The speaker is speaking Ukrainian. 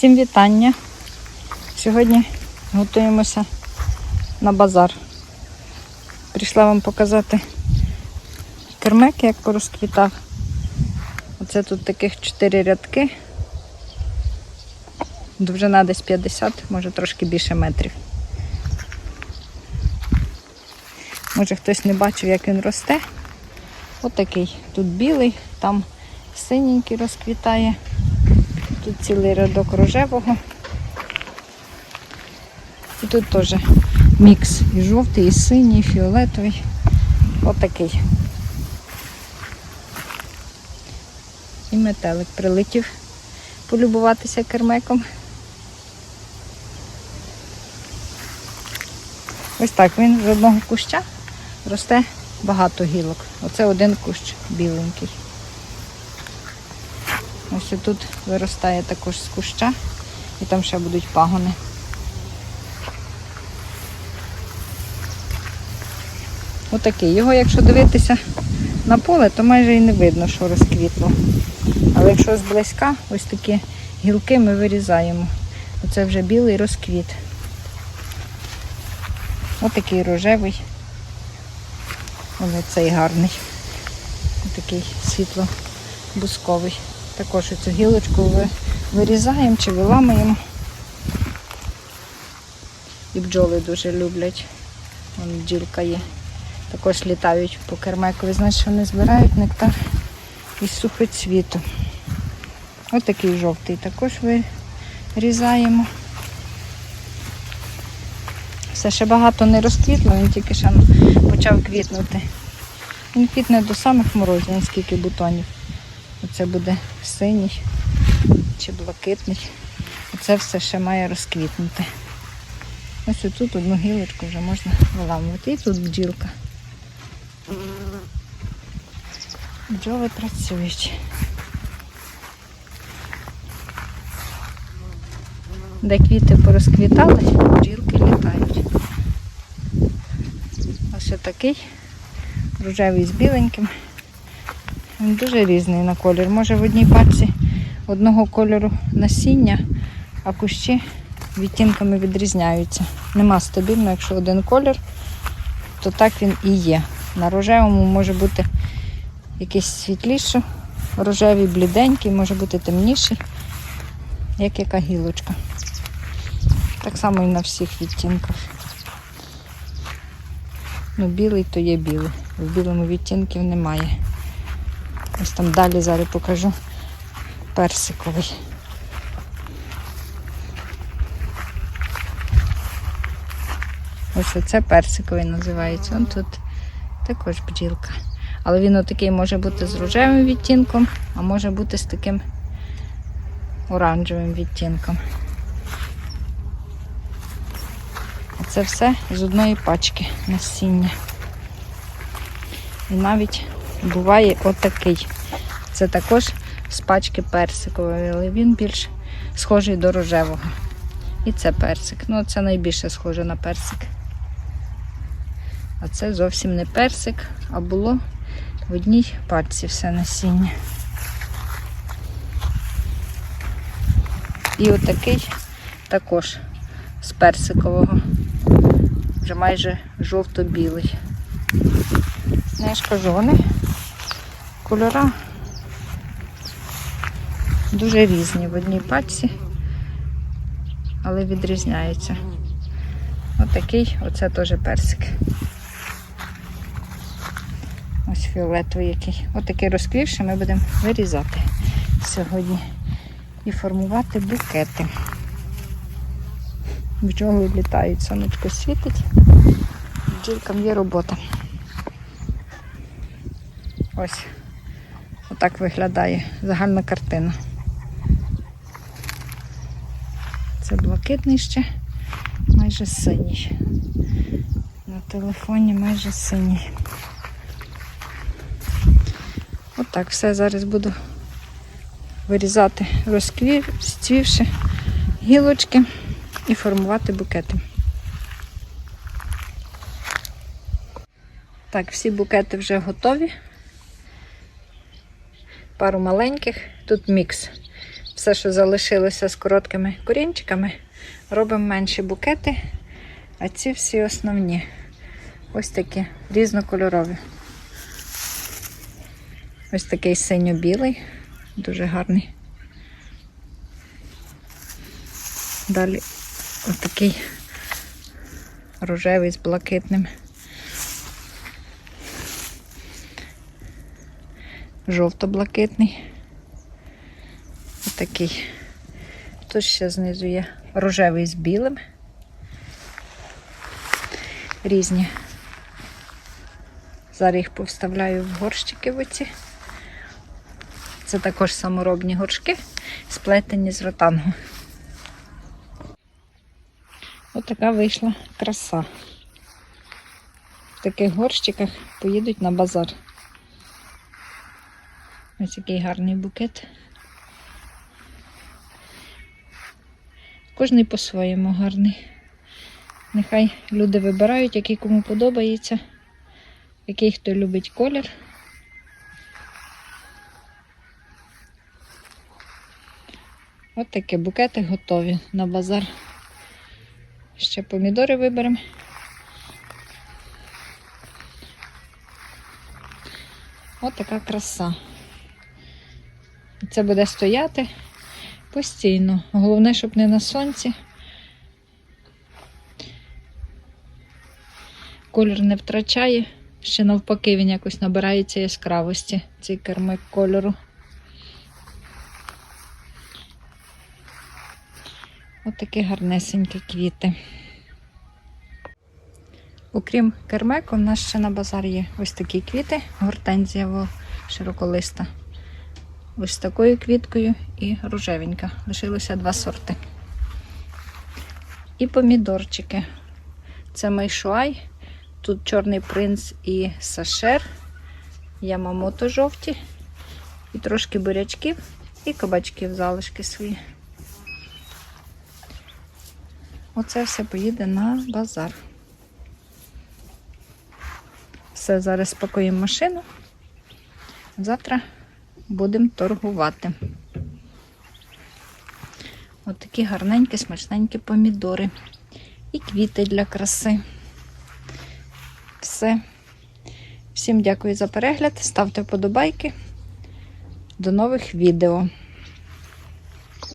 Всім вітання. Сьогодні готуємося на базар. Прийшла вам показати кермек, як порозквітав. Оце тут таких 4 рядки. Довжина десь 50, може трошки більше метрів. Може хтось не бачив, як він росте. Отакий. Тут білий, там синенький розквітає. Тут цілий рядок рожевого. І тут теж мікс і жовтий, і синій, і фіолетовий. Отакий. І метелик прилетів полюбуватися кермеком. Ось так він з одного куща росте багато гілок. Оце один кущ біленький. Ось тут виростає також з куща і там ще будуть пагони. Отакий. Його, якщо дивитися на поле, то майже і не видно, що розквітло. Але якщо зблизька, ось такі гілки ми вирізаємо. Оце вже білий розквіт. Отакий рожевий. Ось цей гарний. Отакий світло-бусковий. Також цю гілочку вирізаємо чи виламуємо. І бджоли дуже люблять. Вон бджілка є. Також літають по кермекові, значить вони збирають нектар із сухоцвіту. Ось такий жовтий також вирізаємо. Все ще багато не розквітло, він тільки ще почав квітнути. Він квітне до самих морозів, наскільки бутонів. Оце буде синій чи блакитний. Оце все ще має розквітнути. Ось тут одну гілочку вже можна виламувати. І тут бджілка. Бджоли працюють. Де квіти порозквітали, бджілки літають. Ось такий рожевий з біленьким. Він дуже різний на колір. Може в одній пачці одного кольору насіння, а кущі відтінками відрізняються. Нема стабільно, якщо один колір, то так він і є. На рожевому може бути якийсь світліший, рожевий, бліденький, може бути темніший, як яка гілочка. Так само і на всіх відтінках. Ну, білий то є білий. В білому відтінків немає. Ось там далі зараз покажу персиковий. Ось оце персиковий називається. Он тут також бджілка. Але він отакий може бути з рожевим відтінком, а може бути з таким оранжевим відтінком. А це все з одної пачки насіння. І навіть буває отакий. Це також з пачки персикової, але він більш схожий до рожевого. І це персик. Ну, це найбільше схоже на персик. А це зовсім не персик, а було в одній пачці все насіння. І отакий також з персикового. Вже майже жовто-білий. Я ж вони кольора дуже різні в одній пачці, але відрізняються. Отакий, оце теж персик. Ось фіолетовий який. Отакий розквівший ми будемо вирізати сьогодні і формувати букети. Бджоли літають, сонечко світить, бджілкам є робота. Ось отак виглядає загальна картина. Це блакитний ще, майже синій. На телефоні майже синій. Отак все зараз буду вирізати, розквівши гілочки і формувати букети. Так, всі букети вже готові. Пару маленьких, тут мікс. все, що залишилося з короткими корінчиками, робимо менші букети, а ці всі основні. Ось такі різнокольорові. Ось такий синьо-білий, дуже гарний. Далі ось такий рожевий з блакитним. Жовто-блакитний. Ось такий. Тут ще знизу є рожевий з білим. Різні. Зараз їх повставляю в горщики в оці. Це також саморобні горшки, сплетені з ротангу. Ось така вийшла краса. В таких горщиках поїдуть на базар. Ось який гарний букет. Кожний по-своєму гарний. Нехай люди вибирають, який кому подобається, який хто любить колір. От такі букети готові на базар. Ще помідори виберемо. От така краса. Це буде стояти постійно. Головне, щоб не на сонці. Колір не втрачає, ще навпаки, він якось набирається яскравості, цей кермик кольору. Ось такі гарнесенькі квіти. Окрім кермеку, у нас ще на базар є ось такі квіти, гортензія широколиста. Ось такою квіткою і рожевенька. Лишилося два сорти. І помідорчики. Це майшуай. Тут чорний принц і сашер, ямамото жовті, і трошки бурячків, і кабачків залишки свої. Оце все поїде на базар. Все, зараз спакуємо машину. Завтра будемо торгувати. От гарненькі, смачненькі помідори. І квіти для краси. Все. Всім дякую за перегляд. Ставте вподобайки. До нових відео.